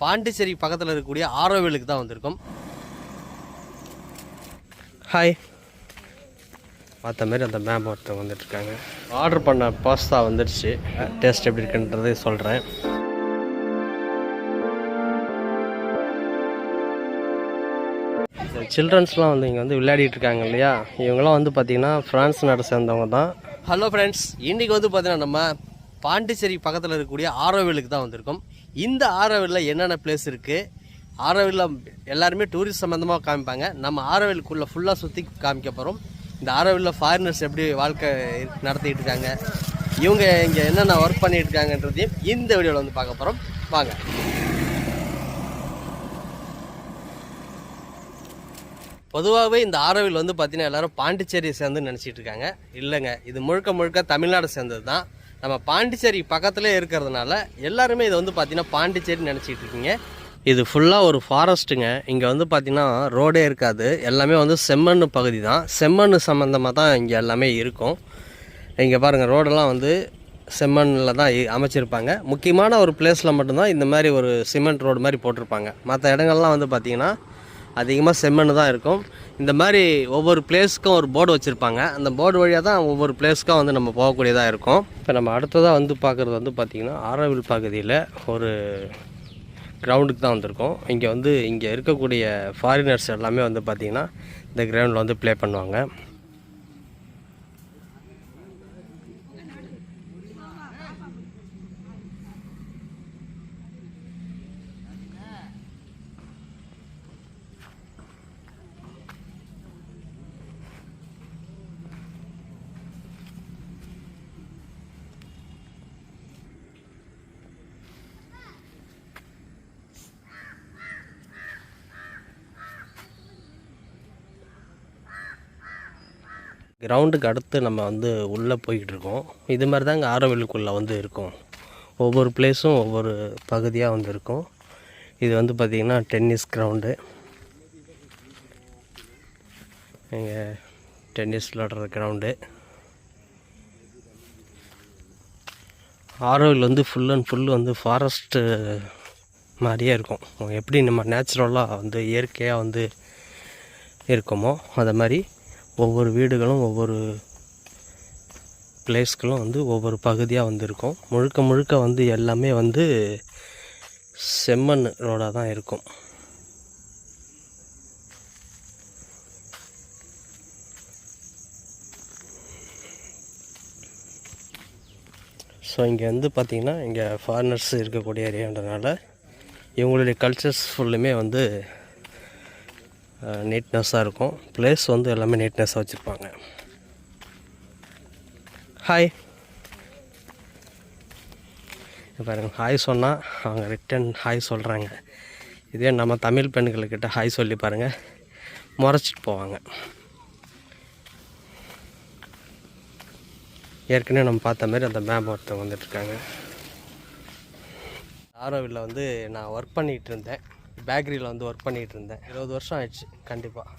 பாண்டிச்சேரி பக்கத்தில் இருக்கக்கூடிய ஆரோவிலுக்கு தான் வந்திருக்கோம். ஹாய் பார்த்த மாதிரி அந்த மேம் ஒருத்தவங்க வந்துட்டுருக்காங்க. ஆர்டர் பண்ண பாஸ்தா வந்துடுச்சு டேஸ்ட் எப்படி இருக்குன்றது சொல்கிறேன் சில்ட்ரன்ஸ்லாம் வந்து இங்கே வந்து விளையாடிட்டு இருக்காங்க இல்லையா? இவங்கெல்லாம் வந்து பார்த்தீங்கன்னா ஃப்ரான்ஸ் நாட்டை சேர்ந்தவங்க தான். ஹலோ ஃப்ரெண்ட்ஸ் இன்றைக்கி வந்து பார்த்தீங்கன்னா நம்ம பாண்டிச்சேரி பக்கத்தில் இருக்கக்கூடிய ஆரோவிலுக்கு தான் வந்திருக்கோம். இந்த ஆரோவிலில் என்னென்ன பிளேஸ் இருக்குது ஆரோவிலில் எல்லாருமே டூரிஸ்ட் சம்மந்தமாக காமிப்பாங்க. நம்ம ஆரோவிலுக்குள்ளே ஃபுல்லாக சுற்றி காமிக்க போகிறோம் இந்த ஆரோவிலில் ஃபாரினர்ஸ் எப்படி வாழ்க்கை நடத்திட்டு இருக்காங்க? இவங்க இங்கே என்னென்ன ஒர்க் பண்ணிட்டு இருக்காங்கன்றதையும் இந்த வீடியோவில் வந்து பார்க்க போகிறோம் வாங்க. பொதுவாகவே இந்த ஆரோவில் வந்து பார்த்தீங்கன்னா எல்லாரும் பாண்டிச்சேரியை சேர்ந்து நினச்சிட்டு இருக்காங்க. இல்லைங்க இது முழுக்க முழுக்க தமிழ்நாடு சேர்ந்தது தான் நம்ம பாண்டிச்சேரி பக்கத்துலேயே இருக்கிறதுனால எல்லாருமே இதை வந்து பார்த்திங்கன்னா பாண்டிச்சேரி நினச்சிட்டு இருக்கீங்க. இது ஃபுல்லாக ஒரு ஃபாரஸ்ட்டுங்க இங்கே வந்து பார்த்திங்கன்னா ரோடே இருக்காது. எல்லாமே வந்து செம்மண் பகுதி தான் செம்மண் சம்மந்தமாக தான் இங்கே எல்லாமே இருக்கும். இங்கே பாருங்கள் ரோடெல்லாம் வந்து செம்மண்ணில் தான் இ- அமைச்சிருப்பாங்க. முக்கியமான ஒரு பிளேஸில் மட்டும்தான் இந்த மாதிரி ஒரு சிமெண்ட் ரோடு மாதிரி போட்டிருப்பாங்க. மற்ற இடங்கள்லாம் வந்து பார்த்திங்கன்னா அதிகமாக செம்மண் தான் இருக்கும். இந்த மாதிரி ஒவ்வொரு பிளேஸ்க்கும் ஒரு போர்டு வச்சுருப்பாங்க. அந்த போர்டு வழியாக தான் ஒவ்வொரு பிளேஸ்க்கும் வந்து நம்ம போகக்கூடியதாக இருக்கும். இப்போ நம்ம அடுத்ததாக வந்து பார்க்குறது வந்து பார்த்திங்கன்னா ஆரவில் பகுதியில் ஒரு கிரவுண்டுக்கு தான் வந்திருக்கோம். இங்கே வந்து இங்கே இருக்கக்கூடிய ஃபாரினர்ஸ் எல்லாமே வந்து பார்த்திங்கன்னா இந்த கிரவுண்டில் வந்து ப்ளே பண்ணுவாங்க. கிரவுண்டுக்கு அடுத்து நம்ம வந்து உள்ளே போய்கிட்டு இருக்கோம் இது மாதிரி தாங்க ஆரோவிலுக்குள்ளே வந்து இருக்கும். ஒவ்வொரு பிளேஸும் ஒவ்வொரு பகுதியாக வந்து இருக்கும். இது வந்து பார்த்திங்கன்னா டென்னிஸ் கிரவுண்டு. இங்கே டென்னிஸ் விளாடுற கிரவுண்டு. ஆரோவில் வந்து ஃபுல் அண்ட் ஃபுல் வந்து ஃபாரஸ்ட்டு மாதிரியே இருக்கும். எப்படி நம்ம நேச்சுரலாக வந்து இயற்கையாக வந்து இருக்குமோ அதை மாதிரி ஒவ்வொரு வீடுகளும் ஒவ்வொரு பிளேஸ்களும் வந்து ஒவ்வொரு பகுதியாக வந்து இருக்கும் முழுக்க முழுக்க வந்து எல்லாமே வந்து செம்மண் ரோடாக தான் இருக்கும். ஸோ இங்கே வந்து பார்த்திங்கன்னா இங்கே ஃபாரினர்ஸ் இருக்கக்கூடிய ஏரியான்றதுனால இவங்களுடைய கல்ச்சர்ஸ் ஃபுல்லுமே வந்து நீட்னஸ்ஸாக இருக்கும். ப்ளேஸ் வந்து எல்லாமே நீட்னஸ்ஸாக வச்சுருப்பாங்க. ஹாய் பாருங்க ஹாய் சொன்னால் அவங்க ரிட்டன் ஹாய் சொல்கிறாங்க இதே நம்ம தமிழ் பெண்களுக்கிட்ட ஹாய் சொல்லி பாருங்கள் முறைச்சிட்டு போவாங்க. ஏற்கனவே நம்ம பார்த்த மாதிரி அந்த மேம் ஒருத்தவங்க வந்துட்டுருக்காங்க ஆரோவில் வந்து நான் ஒர்க் பண்ணிகிட்டு இருந்தேன். பேக்கரியில் வந்து ஒர்க் பண்ணிகிட்டு இருந்தேன் இருபது வருஷம் ஆயிடுச்சு கண்டிப்பாக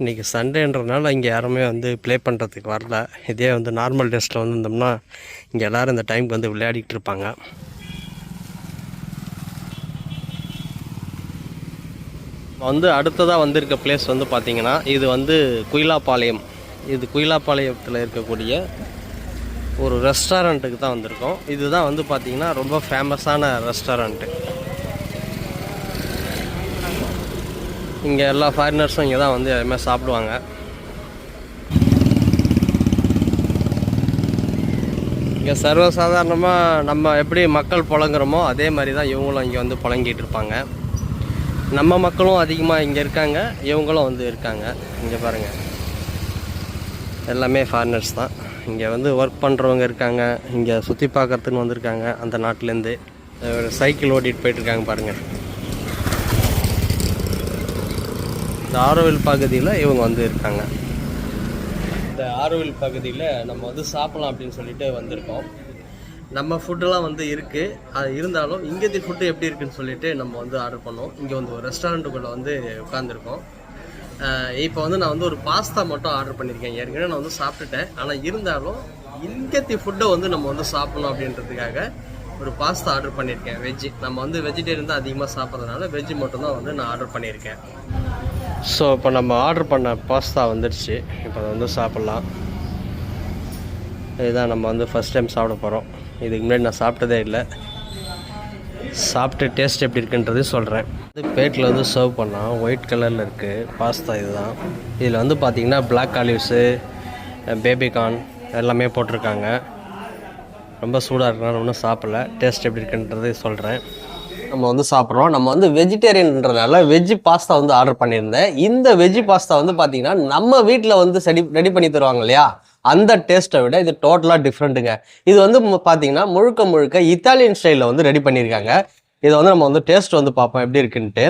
இன்றைக்கி சண்டேன்றதுனால இங்கே யாருமே வந்து ப்ளே பண்ணுறதுக்கு வரல. இதே வந்து நார்மல் டேஸில் வந்து இருந்தோம்னா இங்கே எல்லோரும் இந்த டைமுக்கு வந்து விளையாடிக்கிட்டு இருப்பாங்க. வந்து அடுத்ததாக வந்திருக்க பிளேஸ் வந்து பார்த்திங்கன்னா இது வந்து குயிலாப்பாளையம். இது குயிலாப்பாளையத்தில் இருக்கக்கூடிய ஒரு ரெஸ்டாரண்ட்டுக்கு தான் வந்திருக்கோம். இதுதான் வந்து பார்த்திங்கன்னா ரொம்ப ஃபேமஸான ரெஸ்டாரண்ட்டு இங்கே எல்லா ஃபாரினர்ஸும் இங்கே தான் வந்து எல்லாமே சாப்பிடுவாங்க. இங்கே சர்வசாதாரணமாக நம்ம எப்படி மக்கள் புழங்குறோமோ அதே மாதிரி தான் இவங்களும் இங்கே வந்து புழங்கிட்டு இருப்பாங்க. நம்ம மக்களும் அதிகமாக இங்கே இருக்காங்க. இவங்களும் வந்து இருக்காங்க. இங்கே பாருங்கள் எல்லாமே ஃபாரினர்ஸ் தான். இங்கே வந்து ஒர்க் பண்ணுறவங்க இருக்காங்க. இங்கே சுற்றி பார்க்கறதுன்னு வந்திருக்காங்க. அந்த நாட்டிலேருந்து. சைக்கிள் ஓட்டிகிட்டு போயிட்டுருக்காங்க பாருங்கள் இந்த ஆரோவில் பகுதியில் இவங்க வந்து இருக்காங்க. இந்த ஆரோவில் பகுதியில் நம்ம வந்து சாப்பிட்லாம் அப்படின்னு சொல்லிட்டு வந்திருக்கோம். நம்ம ஃபுட்டெல்லாம் வந்து இருக்குது அது இருந்தாலும் இங்கேத்தி ஃபுட்டு எப்படி இருக்குன்னு சொல்லிட்டு நம்ம வந்து ஆர்டர் பண்ணோம். இங்கே வந்து ஒரு ரெஸ்டாரண்ட்டுக்குள்ளே வந்து உட்காந்துருக்கோம் இப்போ வந்து நான் வந்து ஒரு பாஸ்தா மட்டும் ஆர்டர் பண்ணியிருக்கேன் ஏற்கனவே நான் வந்து சாப்பிட்டுட்டேன். ஆனால் இருந்தாலும் இங்கேத்தி ஃபுட்டை வந்து நம்ம வந்து சாப்பிடணும் அப்படின்றதுக்காக ஒரு பாஸ்தா ஆர்டர் பண்ணியிருக்கேன் வெஜ்ஜு நம்ம வந்து வெஜிடேரியன் தான் அதிகமாக சாப்பிட்றதுனால வெஜ்ஜு மட்டும்தான் வந்து நான் ஆர்டர் பண்ணியிருக்கேன் ஸோ இப்போ நம்ம ஆர்டர் பண்ண பாஸ்தா வந்துடுச்சு இப்போ அதை வந்து சாப்பிட்லாம். இதுதான் நம்ம வந்து ஃபஸ்ட் டைம் சாப்பிட போகிறோம் இதுக்கு முன்னாடி நான் சாப்பிட்டதே இல்லை. சாப்பிட்டு டேஸ்ட் எப்படி இருக்குன்றது சொல்கிறேன் இது பேட்டில் வந்து சர்வ் பண்ணால் ஒயிட் கலரில் இருக்குது பாஸ்தா இதுதான். இதில் வந்து பார்த்திங்கன்னா பிளாக் ஆலிவ்ஸு பேபிகார்ன் எல்லாமே போட்டிருக்காங்க. ரொம்ப சூடாக இருக்கனால ஒன்றும் சாப்பிடல. டேஸ்ட் எப்படி இருக்குன்றது சொல்கிறேன் நம்ம வந்து சாப்பிட்றோம். நம்ம வந்து வெஜிடேரியன்றதுனால வெஜ்ஜு பாஸ்தா வந்து ஆர்டர் பண்ணியிருந்தேன். இந்த வெஜ்ஜு பாஸ்தா வந்து பார்த்திங்கன்னா நம்ம வீட்டில் வந்து செடி ரெடி பண்ணி தருவாங்க இல்லையா? அந்த டேஸ்ட்டை விட இது டோட்டலாக டிஃப்ரெண்ட்டுங்க இது வந்து பார்த்தீங்கன்னா முழுக்க முழுக்க இத்தாலியன் ஸ்டைலில் வந்து ரெடி பண்ணியிருக்காங்க. இதை வந்து நம்ம வந்து டேஸ்ட் வந்து பார்ப்போம் எப்படி இருக்குன்ட்டு.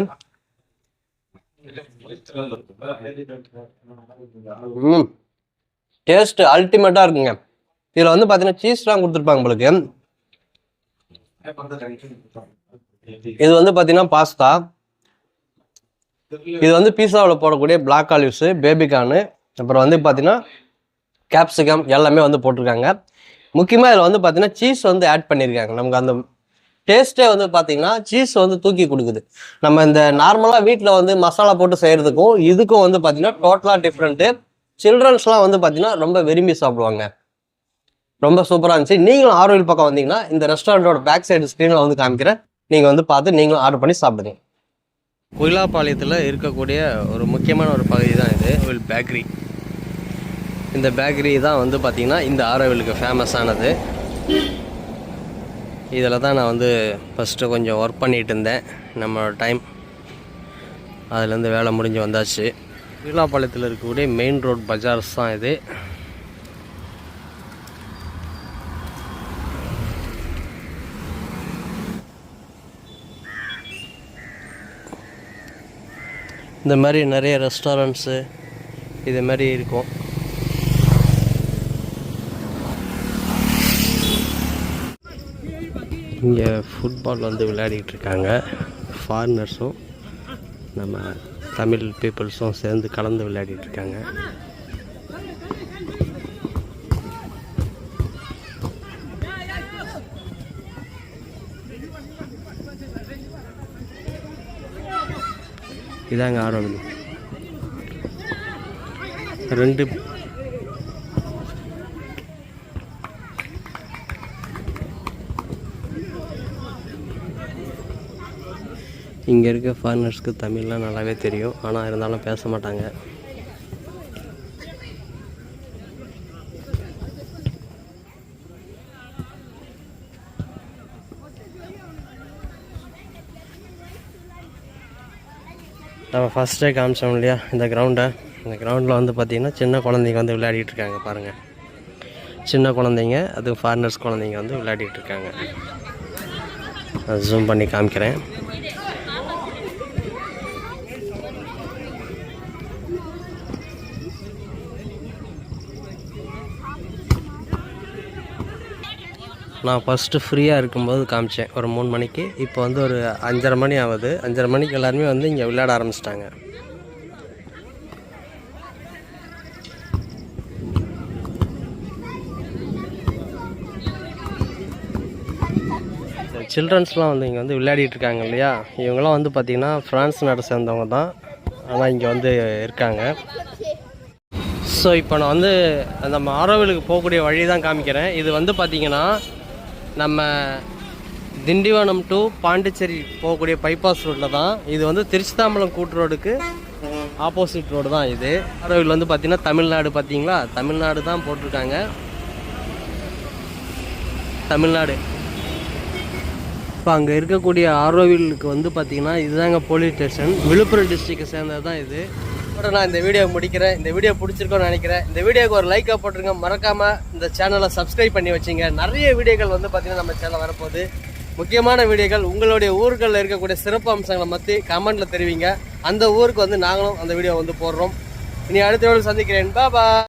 ம். டேஸ்ட் அல்டிமேட்டாக இருக்குங்க. இதில் வந்து பார்த்தீங்கன்னா சீஸ்லாம் கொடுத்துருப்பாங்க உங்களுக்கு இது வந்து பார்த்தீங்கன்னா பாஸ்தா இது வந்து பீஸாவில் போடக்கூடிய பிளாக் ஆலிவ்ஸு பேபிகார்னு அப்புறம் வந்து பார்த்தீங்கன்னா கேப்சிகம் எல்லாமே வந்து போட்டிருக்காங்க. முக்கியமாக இதில் வந்து பார்த்தீங்கன்னா சீஸ் வந்து ஆட் பண்ணியிருக்காங்க நமக்கு அந்த டேஸ்ட்டே வந்து பார்த்தீங்கன்னா சீஸ் வந்து தூக்கி கொடுக்குது. நம்ம இந்த நார்மலாக வீட்டில் வந்து மசாலா போட்டு செய்கிறதுக்கும் இதுக்கும் வந்து பார்த்தீங்கன்னா டோட்டலாக டிஃப்ரெண்ட்டு சில்ட்ரன்ஸ்லாம் வந்து பார்த்தீங்கன்னா ரொம்ப விரும்பி சாப்பிடுவாங்க. ரொம்ப சூப்பராக இருந்துச்சு. நீங்களும் ஆரோவில் பக்கம் வந்தீங்கன்னா இந்த ரெஸ்டாரண்ட்டோட பேக் சைடு ஸ்க்ரீனில் வந்து காமிக்கிறேன். நீங்கள் வந்து பார்த்து நீங்களும் ஆர்டர் பண்ணி சாப்பிடுங்க. குயிலாப்பாளையத்தில் இருக்கக்கூடிய ஒரு முக்கியமான ஒரு பகுதி தான் இது. வில் பேக்கரி இந்த பேக்கரி தான் வந்து பார்த்திங்கன்னா இந்த ஆரோவிலுக்கு ஃபேமஸானது இதில் தான் நான் வந்து ஃபஸ்ட்டு கொஞ்சம் ஒர்க் பண்ணிகிட்டு இருந்தேன். நம்மளோட டைம் அதுலேருந்து வேலை முடிஞ்சு வந்தாச்சு. விழாப்பாளையத்தில் இருக்கக்கூடிய மெயின் ரோட் பஜார்ஸ் தான் இது. இந்த மாதிரி நிறைய ரெஸ்டாரண்ட்ஸு இது மாதிரி இருக்கும். இங்கே ஃபுட்பால் வந்து விளையாடிட்டு இருக்காங்க ஃபாரினர்ஸும் நம்ம தமிழ் பீப்புள்ஸும் சேர்ந்து கலந்து விளையாடிட்டு இருக்காங்க இதாங்க ஆரோவில் ரெண்டு இங்கே இருக்க ஃபாரினர்ஸ்க்கு தமிழ்லாம் நல்லாவே தெரியும். ஆனால் இருந்தாலும் பேச மாட்டாங்க. நம்ம ஃபஸ்ட்டே காமிச்சோம் இல்லையா? இந்த கிரவுண்டை இந்த கிரவுண்டில் வந்து பார்த்திங்கன்னா சின்ன குழந்தைங்க வந்து விளையாடிட்டு இருக்காங்க பாருங்கள் சின்ன குழந்தைங்க அது ஃபாரினர்ஸ் குழந்தைங்க வந்து விளையாடிட்டு இருக்காங்க. ஜூம் பண்ணி காமிக்கிறேன். நான் ஃபஸ்ட்டு ஃப்ரீயாக இருக்கும்போது காமிச்சேன். ஒரு மூணு மணிக்கு. இப்போ வந்து ஒரு அஞ்சரை மணி ஆகுது. அஞ்சரை மணிக்கு எல்லாருமே வந்து இங்கே விளையாட ஆரம்பிச்சிட்டாங்க. சில்ட்ரன்ஸ்லாம் வந்து இங்கே வந்து விளையாடிட்டு இருக்காங்க இல்லையா? இவங்கெல்லாம் வந்து பார்த்திங்கன்னா ஃப்ரான்ஸ் நாட்டை சேர்ந்தவங்க தான். ஆனால் இங்கே வந்து இருக்காங்க. ஸோ இப்போ நான் வந்து நம்ம ஆரோவிலுக்கு போகக்கூடிய வழி தான் காமிக்கிறேன். இது வந்து பார்த்திங்கன்னா நம்ம திண்டிவனம் டு பாண்டிச்சேரி போகக்கூடிய பைபாஸ் ரோட்டில் தான். இது வந்து திருச்சிதாம்பலம் கூட்டு ரோடுக்கு ஆப்போசிட் ரோடு தான் இது. ஆரோவில் வந்து பார்த்திங்கன்னா தமிழ்நாடு பார்த்தீங்களா தமிழ்நாடு தான் போட்டிருக்காங்க. தமிழ்நாடு. இப்போ அங்கே இருக்கக்கூடிய ஆரோவிலுக்கு வந்து பார்த்தீங்கன்னா இதுதாங்க போலீஸ் ஸ்டேஷன் விழுப்புரம் டிஸ்ட்ரிக்டை சேர்ந்தது தான் இது. இதோட நான் இந்த வீடியோ முடிக்கிறேன். இந்த வீடியோ பிடிச்சிருக்கோன்னு நினைக்கிறேன். இந்த வீடியோக்கு ஒரு லைக்காக போட்டுருங்க. மறக்காமல் இந்த சேனலை சப்ஸ்கிரைப் பண்ணி வச்சுங்க. நிறைய வீடியோக்கள் வந்து பார்த்திங்கன்னா நம்ம சேனல் வரப்போகுது. முக்கியமான வீடியோக்கள் உங்களுடைய ஊர்களில் இருக்கக்கூடிய சிறப்பு அம்சங்களை பற்றி கமெண்ட்டில் தெரிவிங்க. அந்த ஊருக்கு வந்து நாங்களும் அந்த வீடியோ வந்து போடுறோம். இனி அடுத்த வீடியோ சந்திக்கிறேன். பாபா